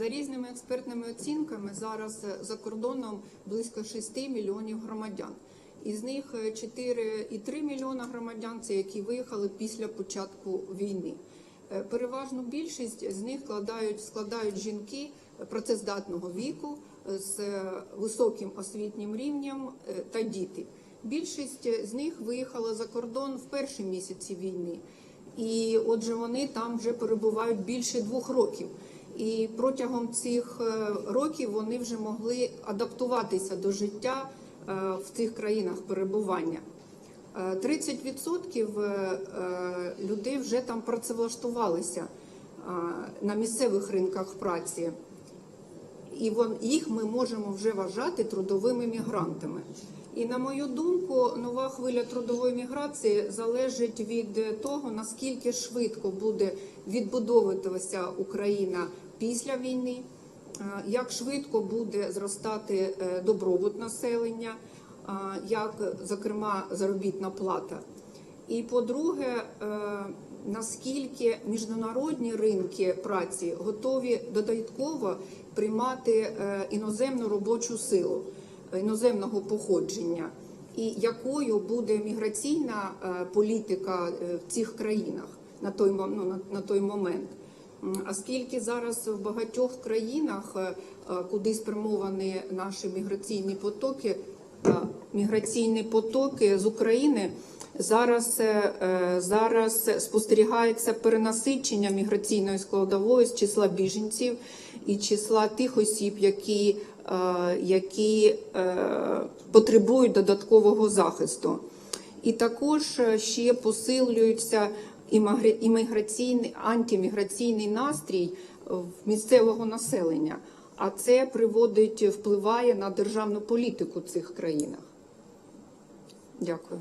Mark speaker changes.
Speaker 1: За різними експертними оцінками, зараз е, за кордоном близько 6 мільйонів громадян. Із них е, 4,3 мільйона громадян це які виїхали після початку війни. Е, Переважну більшість з них складають, складають жінки працездатного віку е, з е, високим освітнім рівнем е, та діти. Більшість з них виїхала за кордон в перші місяці війни. І отже, вони там вже перебувають більше двох років. І протягом цих е, років вони вже могли адаптуватися до життя е, в цих країнах перебування. Е, 30% е, людей вже там працевлаштувалися на місцевих ринках праці, і їх ми можемо вже вважати трудовими мігрантами. І на мою думку, нова хвиля трудової міграції залежить від того, наскільки швидко буде відбудовуватися Україна після війни, е, як швидко буде зростати е, добробут населення, е, як, зокрема, заробітна плата. І по-друге, наскільки міжнародні ринки праці готові додатково приймати іноземну робочу силу іноземного походження, і якою буде міграційна політика в цих країнах на той, ну, на той момент. Оскільки зараз в багатьох країнах, е, е, куди спрямовані наші міграційні потоки, е, міграційні потоки з України зараз, зараз спостерігається перенасичення міграційної складової з числа біженців і числа тих осіб, які, які потребують додаткового захисту. І також ще посилюється імагрі- імміграційний антиміграційний настрій е, місцевого населення. А це приводить, впливає на державну політику в цих країнах. Дякую.